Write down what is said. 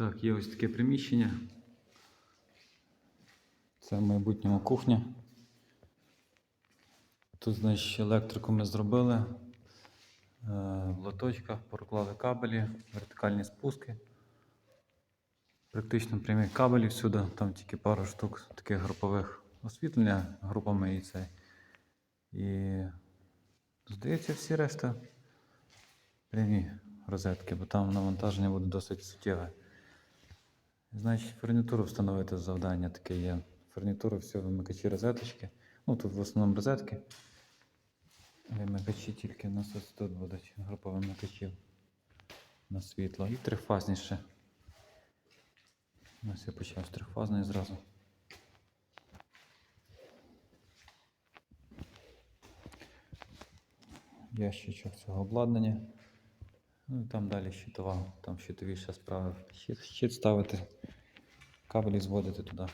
Так, є ось таке приміщення. Це в майбутньому кухня. Тут, значить, електрику ми зробили. Е, В лоточках проклали кабелі, вертикальні спуски. Практично прямі кабелі всюди, там тільки пару штук таких групових освітлення групами і це. І здається, всі решта прямі розетки, бо там навантаження буде досить суттєве. Значить, фурнітуру встановити завдання таке є. Фурнітура, все, вимикачі розеточки. Ну тут в основному розетки. Вимикачі тільки у нас ось тут будуть група вимикачів на світло. І трифазні ще. Ось я почав з трифазної зразу. Ящичок цього обладнання. Ну і там далі щитова, там щитові ще справи. Щит, щит ставити, кабелі зводити туди.